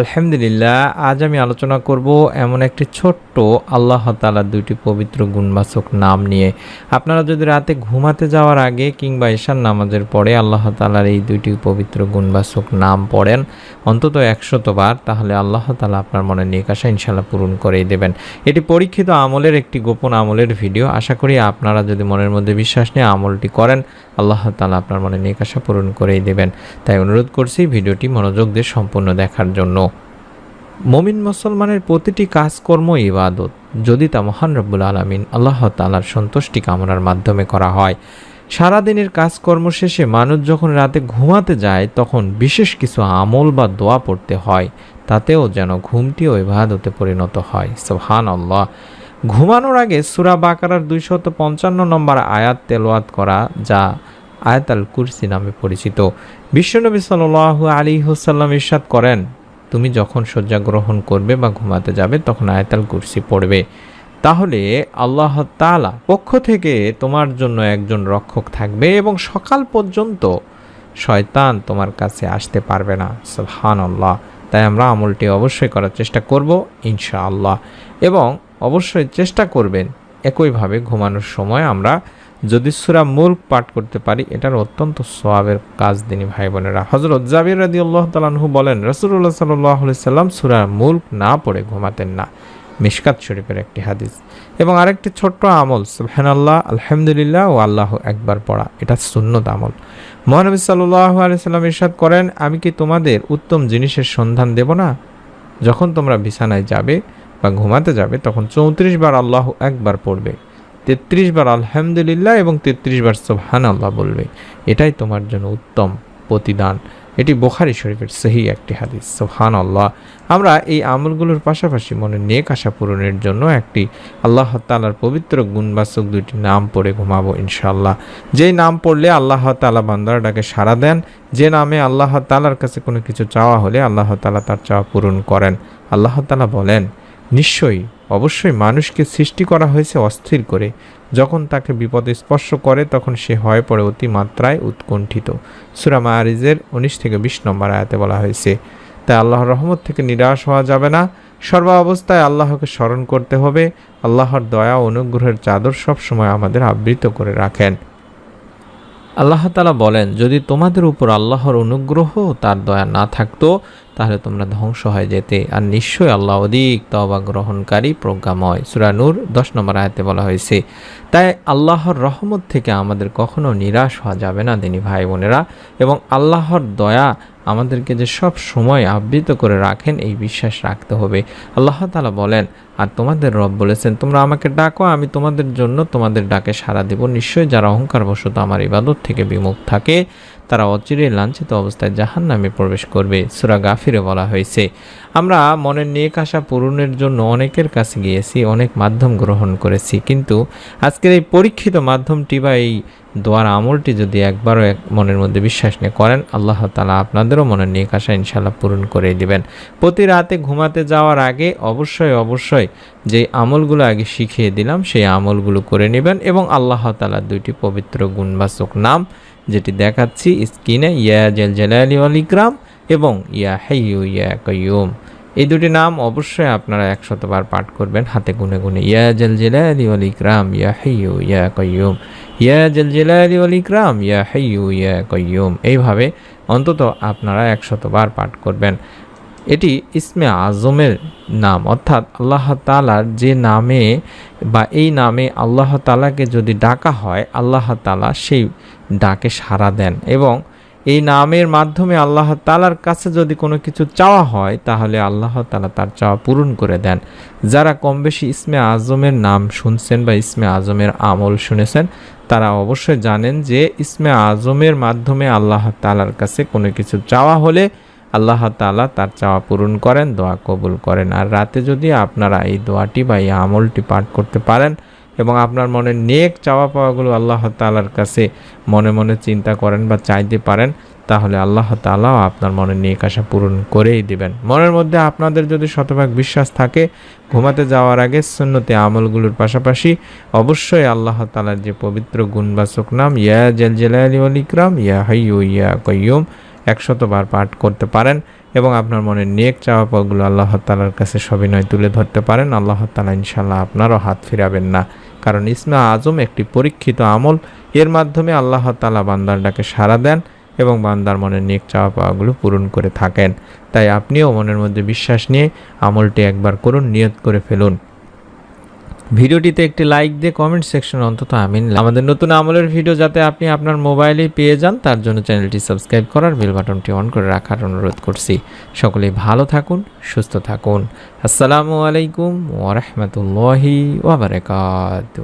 আলহামদুলিল্লাহ, আজ আমি আলোচনা করব এমন একটি ছোট্ট আল্লাহ তালার দুইটি পবিত্র গুণবাচক নাম নিয়ে। আপনারা যদি রাতে ঘুমাতে যাওয়ার আগে কিংবা ঈশান নামাজের পরে আল্লাহ তালার এই দুইটি পবিত্র গুণবাচক নাম পড়েন, অন্তত একশতবার, তাহলে আল্লাহ তালা আপনার মনের নিকাশা ইনশাল্লাহ পূরণ করেই দেবেন। এটি পরীক্ষিত আমলের একটি গোপন আমলের ভিডিও। আশা করি আপনারা যদি মনের মধ্যে বিশ্বাস নিয়ে আমলটি করেন, আল্লাহ তালা আপনার মনে নিকাশা পূরণ করেই দেবেন। তাই অনুরোধ করছি ভিডিওটি মনোযোগ দিয়ে সম্পূর্ণ দেখার জন্য। মমিন মুসলমানের প্রতিটি কাজকর্ম ইবাদত, যদি তা মহান রব্বুল আলমিন আল্লাহ তালার সন্তুষ্টি কামনার মাধ্যমে করা হয়। সারাদিনের কাজকর্ম শেষে মানুষ যখন রাতে ঘুমাতে যায়, তখন বিশেষ কিছু আমল বা দোয়া পড়তে হয়, তাতেও যেন ঘুমটিও ইবাদতে পরিণত হয়। সোহান আল্লাহ ঘুমানোর আগে সুরা বাকারার দুইশত পঞ্চান্ন নম্বর আয়াত তেলোয়াত করা, যা আয়াত আল কুরসি নামে পরিচিত। বিশ্বনবী সাল আলী হুসাল্লাম ইরশাদ করেন তুমি যখন শয্যা গ্রহণ করবে বা ঘুমাতে যাবে, তখন আয়তাল কুরসি পড়বে। তাহলে আল্লাহ তালা পক্ষ থেকে তোমার জন্য একজন রক্ষক থাকবে এবং সকাল পর্যন্ত শয়তান তোমার কাছে আসতে পারবে না। সুবহান আল্লাহ তাই আমরা আমলটি অবশ্যই করার চেষ্টা করব, ইনশাআল্লাহ। এবং অবশ্যই চেষ্টা করবেন একইভাবে ঘুমানোর সময় আমরা যদি সুরা মুল্ক পাঠ করতে পারি, এটার অত্যন্ত সোয়াবের কাজ দিনী ভাই বোনেরা হজরত জাবির রাদি আল্লাহ তালাহু বলেন রসুল্লাহ সাল্লাহ সাল্লাম সুরা মুল্ক না পড়ে ঘুমাতেন না। মিশকাত শরীফের একটি হাদিস। এবং আরেকটি ছোট্ট আমল, সুবহানাল্লাহ, আলহামদুলিল্লাহ ও আল্লাহ একবার পড়া, এটা সুন্নত আমল। মহানবী সাল্লাহ আলিয়াল্লাম ইরশাদ করেন, আমি কি তোমাদের উত্তম জিনিসের সন্ধান দেব না? যখন তোমরা বিছানায় যাবে বা ঘুমাতে যাবে, তখন চৌত্রিশ বার আল্লাহ একবার পড়বে। তেত্রিশ বার আলহামদুলিল্লাহ এবং তেত্রিশ বার সোহান আল্লাহ বলবে। এটাই তোমার জন্য উত্তম প্রতিদান। এটি বোখারি শরীফের সহি একটি হাদিস সোহান আল্লাহ আমরা এই আমলগুলোর পাশাপাশি মনে নেক আশা পূরণের জন্য একটি আল্লাহ তালার পবিত্র গুণবাচক দুটি নাম পড়ে ঘুমাবো ইনশাল্লাহ যেই নাম পড়লে আল্লাহ তালা বান্দারাটাকে সাড়া দেন। যে নামে আল্লাহ তালার কাছে কোনো কিছু চাওয়া হলে আল্লাহ তালা তার চাওয়া পূরণ করেন। আল্লাহ তালা বলেন, নিশ্চয়ই অবশ্যই মানুষকে সৃষ্টি করা হয়েছে অস্থির করে। যখন তাকে বিপদে স্পর্শ করে, তখন সে হয়ে পড়ে অতিমাত্রায় উৎকণ্ঠিত। সুরা মায়ারিজের উনিশ থেকে বিশ নম্বর আয়াতে বলা হয়েছে, তাই আল্লাহর রহমত থেকে নিরাশ হওয়া যাবে না। সর্ব অবস্থায় আল্লাহকে স্মরণ করতে হবে। আল্লাহর দয়া অনুগ্রহের চাদর সবসময় আমাদের আবৃত করে রাখেন। আল্লাহ তালা বলেন, যদি তোমাদের উপর আল্লাহর অনুগ্রহ তার দয়া না থাকতো তাহলে তোমরা ধ্বংস হয়ে যেতে। আর নিশ্চয়ই আল্লাহ অধিক তবা গ্রহণকারী, প্রজ্ঞাময়। সুরানুর দশ নম্বর আয়তে বলা হয়েছে, তাই আল্লাহর রহমত থেকে আমাদের কখনো নিরাশ হওয়া যাবে না, দিনী ভাই বোনেরা। এবং আল্লাহর দয়া আমাদেরকে যে সব সময় আবৃত করে রাখেন, এই বিশ্বাস রাখতে হবে। আল্লাহ তালা বলেন, আর তোমাদের রব বলেছেন, তোমরা আমাকে ডাকো, আমি তোমাদের জন্য তোমাদের ডাকে সাড়া দেব। নিশ্চয়ই যারা অহংকার বশত আমার ইবাদত থেকে বিমুখ থাকে তারা অচিরে লাঞ্ছিত অবস্থায় জাহান নামে প্রবেশ করবে, সুরা গাফিরে বলা হয়েছে। আমরা মনের নিয়ে আশা পূরণের জন্য অনেকের কাছে গিয়েছি, অনেক মাধ্যম গ্রহণ করেছি, কিন্তু আজকের এই পরীক্ষিত মাধ্যমটি বা এই দোয়ার আমলটি যদি একবারও এক মনের মধ্যে বিশ্বাস নিয়ে করেন, আল্লাহ তালা আপনাদেরও মনের নেক আশা ইনশাল্লাহ পূরণ করে দিবেন। প্রতি রাতে ঘুমাতে যাওয়ার আগে অবশ্যই অবশ্যই যে আমলগুলো আগে শিখিয়ে দিলাম, সেই আমলগুলো করে নেবেন এবং আল্লাহ তালার দুইটি পবিত্র গুণবাচক নাম যেটি দেখাচ্ছি স্ক্রিনে, ইয়া জেল জেলালি আল ইকরাম এবং ইয়া হাইয়ু ইয়া কয়ুম এই দুটি নাম অবশ্যই আপনারা একশতবার পাঠ করবেন, হাতে গুনে গুনে, ইয়া জেল জেলালি আল ইকরাম, ইয়া হাইয়ু ইয়া কয়ুম ইয়া জেল জেলালি আল ইকরাম, ইয়া হাইয়ু, ইয়া কয়ুম এইভাবে অন্তত আপনারা একশতবার পাঠ করবেন। এটি ইসমে আজমের নাম। অর্থাৎ আল্লাহ তালার যে নামে বা এই নামে আল্লাহ তালাকে যদি ডাকা হয়, আল্লাহ তালা সেই ডাকে সাড়া দেন এবং এই নামের মাধ্যমে আল্লাহ তালার কাছে যদি কোনো কিছু চাওয়া হয়, তাহলে আল্লাহ তালা তার চাওয়া পূরণ করে দেন। যারা কম বেশি ইসমে আজমের নাম শুনছেন বা ইসমে আজমের আমল শুনেছেন তারা অবশ্যই জানেন যে ইসমে আজমের মাধ্যমে আল্লাহ তালার কাছে কোনো কিছু চাওয়া হলে আল্লাহ তালা তার চাওয়া পূরণ করেন, দোয়া কবুল করেন। আর রাতে যদি আপনারা এই দোয়াটি বা এই আমলটি পাঠ করতে পারেন এবং আপনার মনে নেক চাওয়া পাওয়াগুলো আল্লাহ তালার কাছে মনে মনে চিন্তা করেন বা চাইতে পারেন, তাহলে আল্লাহ তালাও আপনার মনে নেক আশা পূরণ করেই দিবেন। মনের মধ্যে আপনাদের যদি শতভাগ বিশ্বাস থাকে, ঘুমাতে যাওয়ার আগে সুন্নতি আমলগুলোর পাশাপাশি অবশ্যই আল্লাহ তালার যে পবিত্র গুণবাচক নাম, ইয়া জেল জেলালি ইকরাম, ইয়া হাইয়ু ইয়া কয়ুম একশতবার পাঠ করতে পারেন এবং আপনার মনের নেক চাওয়া পাওয়াগুলো আল্লাহ তালার কাছে সবিনয় তুলে ধরতে পারেন। আল্লাহ তালা ইনশাল্লাহ আপনারও হাত ফিরাবেন না। কারণ ইসমা আজম একটি পরীক্ষিত আমল। এর মাধ্যমে আল্লাহ তালা বান্দার ডাকে সাড়া দেন এবং বান্দার মনের নেক চাওয়া পাওয়াগুলো পূরণ করে থাকেন। তাই আপনিও মনের মধ্যে বিশ্বাস নিয়ে আমলটি একবার করুন, নিয়ত করে ফেলুন। ভিডিওটিতে একটি লাইক দিয়ে কমেন্ট সেকশন অন্তত আমিন। আমাদের নতুন আমলের ভিডিও যাতে আপনি আপনার মোবাইলে পেয়ে যান, তার জন্য চ্যানেলটি সাবস্ক্রাইব করার বেল বাটনটি অন করে রাখার অনুরোধ করছি। সকলেই ভালো থাকুন, সুস্থ থাকুন। আসসালামু আলাইকুম ওরহমতুল্লাহি ওবরাকাতু